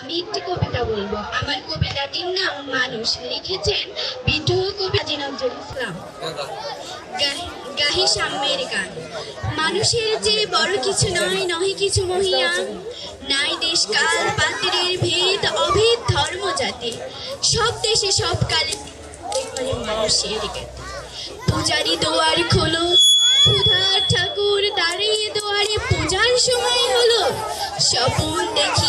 আমি একটি কবিতা বলব। আমার কবিতাটির নাম মানুষ লিখেছেন বিদ্রোহ কবি নজরুল ইসলাম। গাহি- সাম্যের গান। মানুষের যে বড় কিছু নয়, নহে কিছু নাই দেশ কাল পাত্রের ভেদ, অভেদ ধর্ম জাতি। সব দেশে সব কালে মানুষের পূজারি দোয়ার খোলো ঠাকুর দাঁড়িয়ে দোয়ারে। পূজার সময় হলো স্বপন দেখিয়া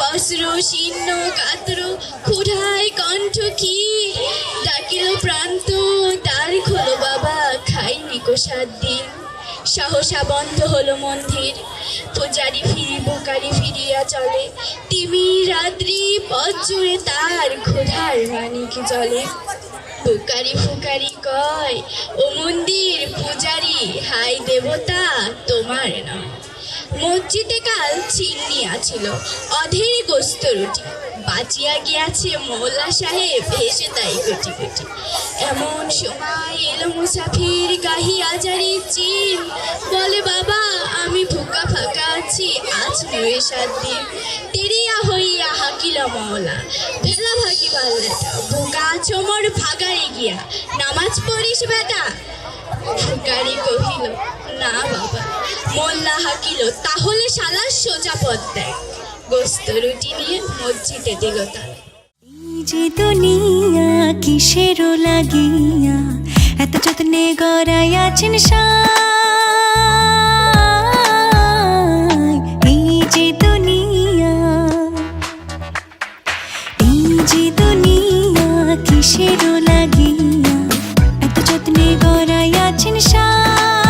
বস্ত্র শীর্ণ, কাতর ক্ষুধায় কণ্ঠ কি? ডাকিল প্রান্ত, তার খোলো বাবা, খাইনি কো সাত দিন। সহসা বন্ধ হলো মন্দির, পূজারি ফিরি বোকারি ফিরিয়া চলে। তিমি রাত্রি পথ জুড়ে তার ক্ষুধার মানিক জলে। বুকারি ফুকারি কয়, ও মন্দির, পূজারি হাই দেবতা, তোমার নাম। মসজিদে কাল চিন্নি আছিল অধের গোস্ত রুটি। বাঁচিয়া গিয়াছে মোল্লা সাহেব ভেসে তাই গুটি গুটি। এমন সময় এলো মুসাফির গাহি আজারি চিন। বলে, বাবা, আমি ফুকা ফাঁকা আছি, আজ নয় সাত দিন তেরিয়া হইয়া হাকিল মওলা। ভেলা ভাগি বাল্লাটা বোকা চমর ভাগারে গিয়া, নামাজ পড়িস বেটা। ফুকারি কহিল, না বাবা, মোল্লা হাকিল, তাহলে সোজা পথ দেখ। গোস্ত রুটি নিয়ে মসজিদে দিল যে দুনিয়া, কিসেরও লাগিয়া, এত যত্নে গড়াইয়াছেন সাই। এই যে দুনিয়া, এই যে দুনিয়া যত্নে 呀あ、ち。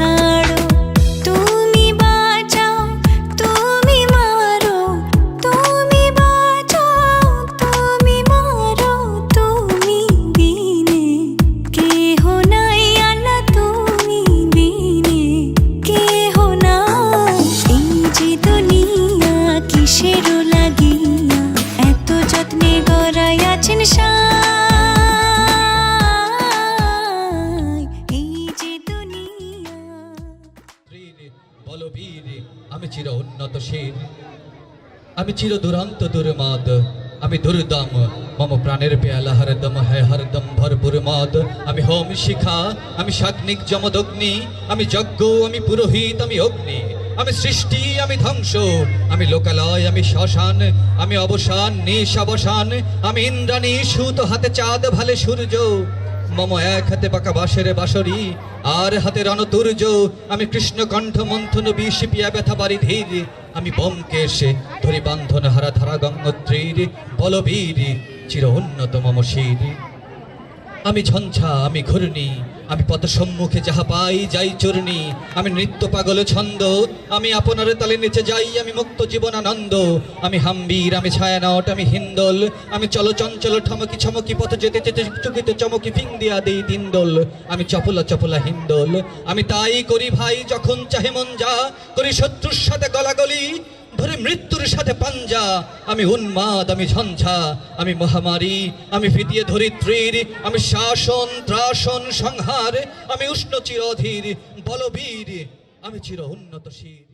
হইয়া আমি চির দুরন্ত দুর্মাদ, আমি দুর্দম। মম প্রাণের পেয়ালা হরদম হ্যায় হরদম ভরপুর মদ। আমি হোম শিখা, আমি সাগ্নিক যমদগ্নি। আমি যজ্ঞ, আমি পুরোহিত, আমি অগ্নি। আমি সৃষ্টি, আমি ধ্বংস। আমি লোকালয়, আমি শ্মশান। আমি অবসান নিশাবসান আমি ইন্দ্রাণী, সুত হাতে চাঁদ, ভালে সূর্য। মম এক হাতে পাকা বাঁশের বাঁশরি, আর হাতে রণতুর্য। আমি কৃষ্ণ কণ্ঠ মন্থন বিষ পিয়া ব্যথা বাড়ি ধীর আমি বমকেশ ধরি বান্ধন হারা ধারা গঙ্গোত্রীর, বলবীর চির উন্নত মম শির। আমি ঝঞ্ঝা, আমি ঘূর্ণি, আমি পথ সম্মুখে যাহা পাই যাই চূর্ণি, আমি নৃত্য পাগল ছন্দ, আমি আপনার তালে নিচে যাই, আমি মুক্ত জীবন আনন্দ, আমি হাম্বির, আমি ছায়ানট, আমি হিন্দল, আমি চল চঞ্চল ঠমকি ছমকি পথ যেতে যেতে চুকিতে চমকি ফিং দিয়া দেই দিন্দল আমি চপলা চপলা হিন্দল, আমি তাই করি ভাই যখন চাহে মন যা, করি শত্রুর সাথে গলাগলি ধরে মৃত্যুর সাথে পাঞ্জা, আমি উন্মাদ, আমি ঝঞ্ঝা, আমি মহামারী, আমি ফিতিয়ে ধরিত্রীর, আমি শাসন, ত্রাসন, সংহার, আমি উষ্ণ চিরধীর, বলবীর, আমি চির উন্নত শীর